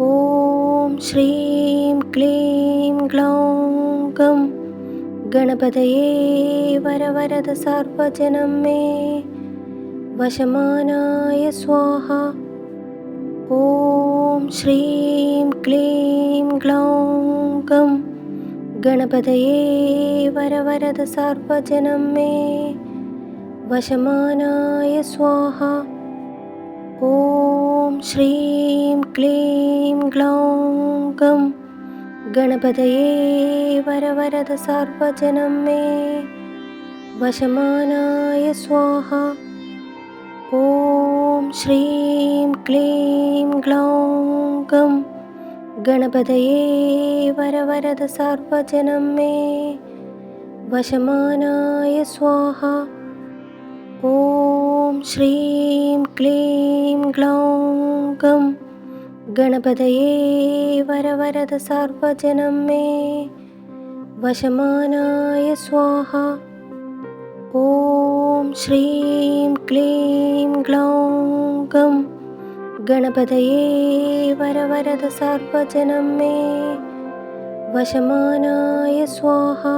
ഓം ശ്രീം ക്ലീം ഗ്ലൗം gum ഗണപതയേ വരവരത സർവജനം may വശമാനായ സ്വാഹ. ഓം ശ്രീം ക്ലീം ഗ്ലൗം gum ഗണപതയേ വരവരത സർവജനം may വശമാനായ സ്വാഹ. ॐ श्रीं क्लीं ग्लौं गं गणपतये वरवरद सर्वजनं मे वशमानाय स्वाहा। ॐ श्रीं क्लीं ग्लौं गं वरवरद सर्वजनं मे वशमानाय स्वाहा। ॐ श्रीं क्लीं ग्लौं गं वरवरद सर्वजनं मे वशमानाय स्वाहा। ॐ श्रीं क्लीं ग्लौं गं वरवरद सर्वजनं मे वशमानाय स्वाहा।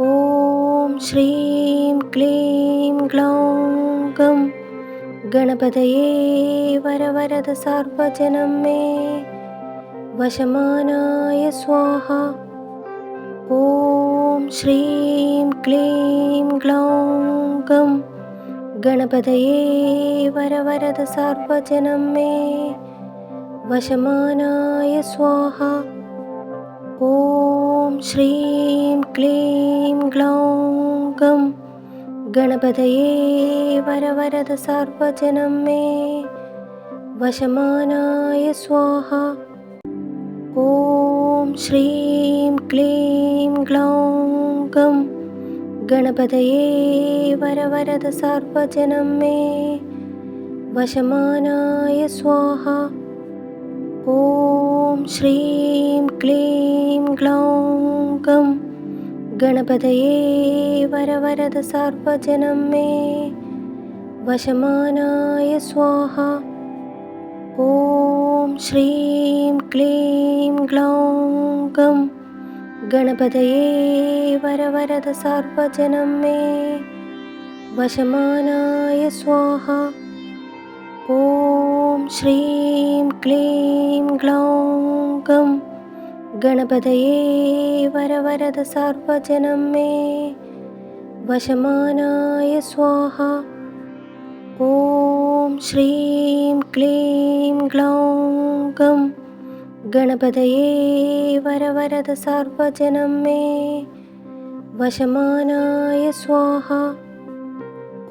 ॐ श्रीं क्लीं ग्लौं गं गणपतये वरवरद सर्वजनं मे वशमानाय स्वाहा ॐ श्रीं क्लीं ग्लौं गं वरवरद सर्वजनं मे वशमानाय स्वाहा ॐ श्रीं क्लीं ग्लौं गं ഗണപതയേ വരവരത സർവജനം മേ വശമാനായ സ്വാഹ. ഓം ശ്രീം ക്ലീം ഗ്ലൗം ഗം ഗണപതയേ വരവരത സർവജനം മേ വശമാനായ സ്വാഹ. ഓം ശ്രീം ക്ലീം ഗ്ലൗം गणपतये वरवरद सर्वजनं मे वशमानाय स्वाहा। ॐ श्रीं क्लीं ग्लौं गं सर्वजनं मे वशमानाय स्वाहा। ॐ श्रीं क्लीं ग्लौं गं गणपतये वरवरद सर्वजनं मे। वशमानाय स्वाहा। ॐ श्रीं क्लीं ग्लौं गं वरवरद सर्वजनं मे। वशमानाय स्वाहा।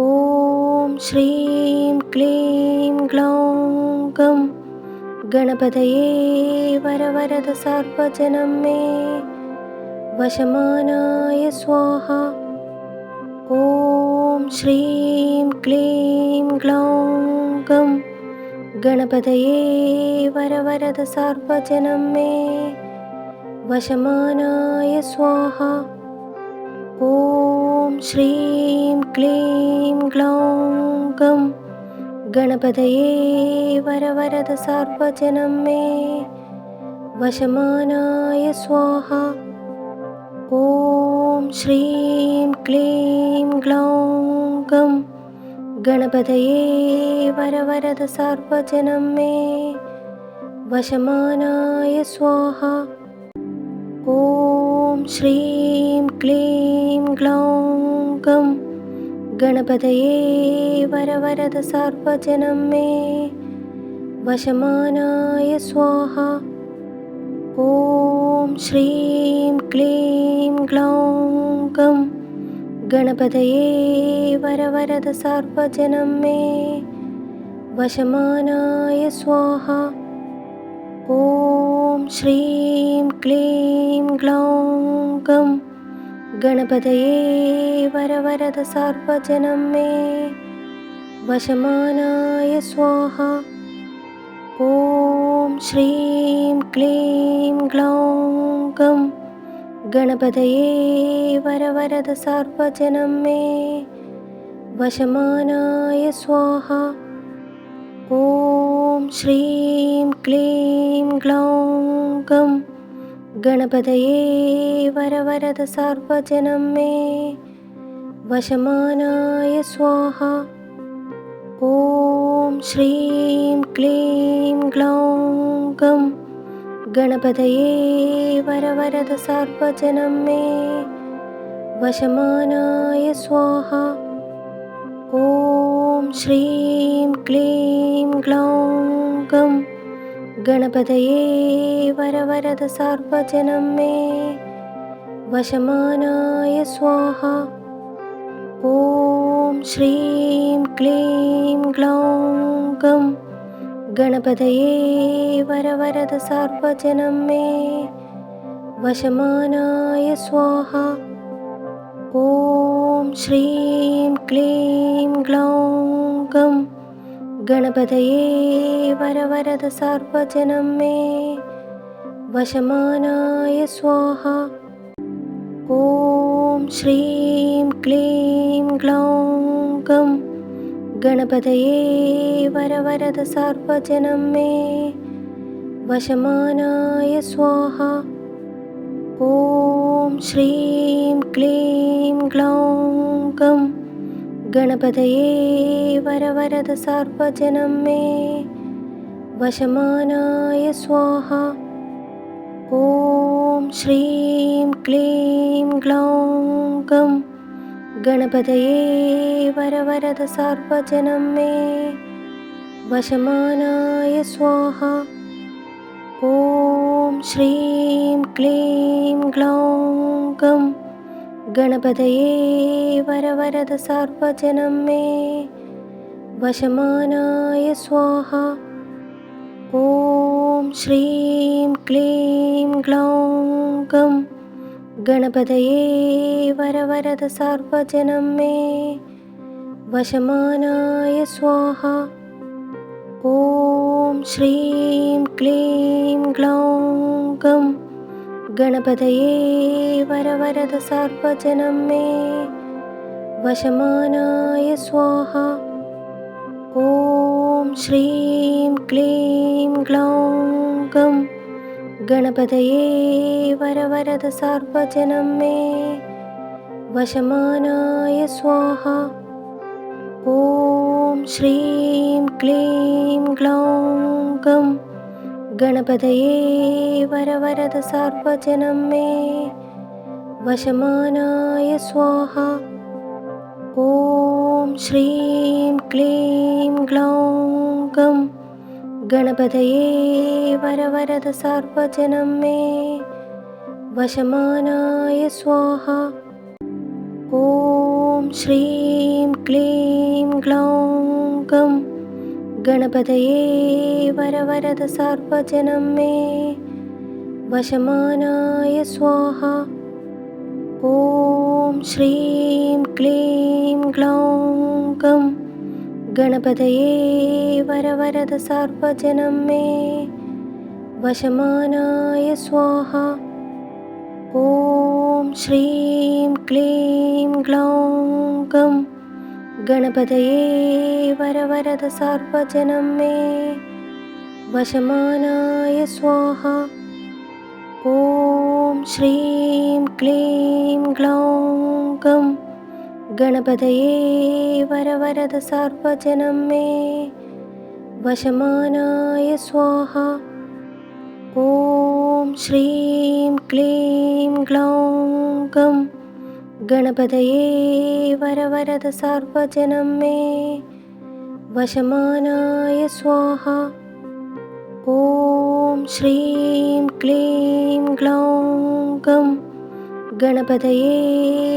ॐ श्रीं क्लीं ग्लौं गं गणपतये वरवरद सर्वजनं मे। वशमानाय स्वाहा। ॐ श्रीं क्लीं ग्लौं गं वरवरद सर्वजनं मे। वशमानाय स्वाहा। ॐ श्रीं क्लीं ग्लौं गं ഗണപതയേ വരവരത സർവജനം മേ വശമാനായ സ്വാഹ. ഓം ശ്രീം ക്ലീം ഗ്ലൗം ഗം ഗണപതയേ വരവരത സർവജനം മേ വശമാനായ സ്വാഹ. ഓം ശ്രീം ക്ലീം ഗ്ലൗം ഗണപതയേ വരവരത സർവജനം മേ വശമാനായ സ്വാഹ. ഓം ശ്രീം ക്ലീം ഗ്ലൗം ഗണപതയേ വരവരത സർവജനം മേ വശമാനായ സ്വാഹ. ഓം ശ്രീം ക്ലീം ഗ്ലൗം गणपतये वरवरद सर्वजनं मे। वशमानाय स्वाहा। ॐ श्रीं क्लीं ग्लौं गं वरवरद सर्वजनं मे। वशमानाय स्वाहा। ॐ श्रीं क्लीं ग्लौं गं ഗണപതയേ വരവരത സർവജനം മേ വശമാനായ സ്വാഹ. ഓം ശ്രീം ക്ലീം ഗ്ലൗം ഗം ഗണപതയേ വരവരത സർവജനം മേ വശമാനായ സ്വാഹ. ഓം ശ്രീം ക്ലീം ഗ്ലൗം गणपतये वरवरद सार्वजनं मे। वशमानाय स्वाहा। ॐ श्रीं क्लीं ग्लौं गं सार्वजनं मे। वशमानाय स्वाहा। ॐ श्रीं क्लीं ग्लौं गं ഗണപതയേ വരവരത സർവജനം മേ വശമാനായ സ്വാഹ. ഓം ശ്രീം ക്ലീം ഗ്ലൗം ഗം ഗണപതയേ വരവരത സർവജനം മേ വശമാനായ സ്വാഹ. ഓം ശ്രീം ക്ലീം ഗ്ലൗം ഗണപതയേ വരവരത സർവജനം മേ. വശമാനായ സ്വാഹ. ഓം ശ്രീം ക്ലീം ഗ്ലൗം ഗം ഗണപതയേ വരവരത സർവജനം മേ. വശമാനായ സ്വാഹ. ഓം ശ്രീം ക്ലീം ഗ്ലൗം गणपतये वरवरद सार्वजनं मे। वशमानाय स्वाहा। ॐ श्रीं क्लीं ग्लौं गं गणपतये वरवरद सार्वजनं मे। वशमानाय स्वाहा। ॐ श्रीं क्लीं ग्लौं गं ഗണപതയേ വരവരത സർവജനം മേ. വശമാനായ സ്വാഹ. ഓം ശ്രീം ക്ലീം ഗ്ലൗം ഗം ഗണപതയേ വരവരത സർവജനം മേ. വശമാനായ സ്വാഹ. ഓം ശ്രീം ക്ലീം ഗ്ലൗം गणपतये वरवरद सार्वजनं मे वशमानाय स्वाहा। ॐ श्रीं क्लीं ग्लौं गं वरवरद सार्वजनं मे वशमानाय स्वाहा। ॐ श्रीं क्लीं ग्लौं गं ഗണപതയേ വരവരത സർവജനം മേ വശമാനായ സ്വാഹ. ഓം ശ്രീം ക്ലീം ഗ്ലൗം ഗം ഗണപതയേ വരവരത സർവജനം മേ വശമാനായ സ്വാഹ. ഓം ശ്രീം ക്ലീം ഗ്ലൗം ഗണപതയേ വരവരത സർവജനം മേ. വശമാനായ സ്വാഹ. ഓം ശ്രീം ക്ലീം ഗ്ലൗം ഗണപതയേ വരവരത സർവജനം മേ. വശമാനായ സ്വാഹ. ഓം ശ്രീം ക്ലീം ഗ്ലൗം गणपतये वरवरद सार्वजनं मे। वशमानाय स्वाहा। ॐ श्रीं क्लीं ग्लौं गं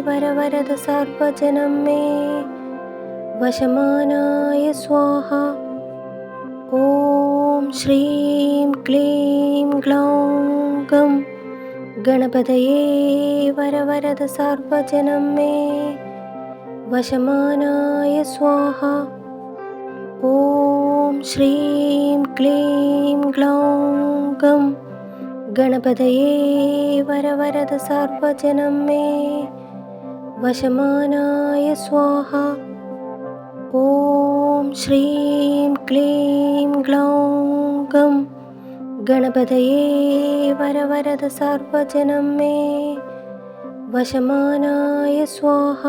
वरवरद सार्वजनं मे। वशमानाय स्वाहा। ॐ श्रीं क्लीं ग्लौं गं गणपतये वरवरद सार्वजनं मे। वशमानाय स्वाहा। ॐ श्रीं क्लीं ग्लौं गं वरवरद सार्वजनं मे। वशमानाय स्वाहा। ॐ श्रीं क्लीं ग्लौं गं ഗണപതയേ വരവരത സർവജനം മേ വശമാനായ സ്വാഹ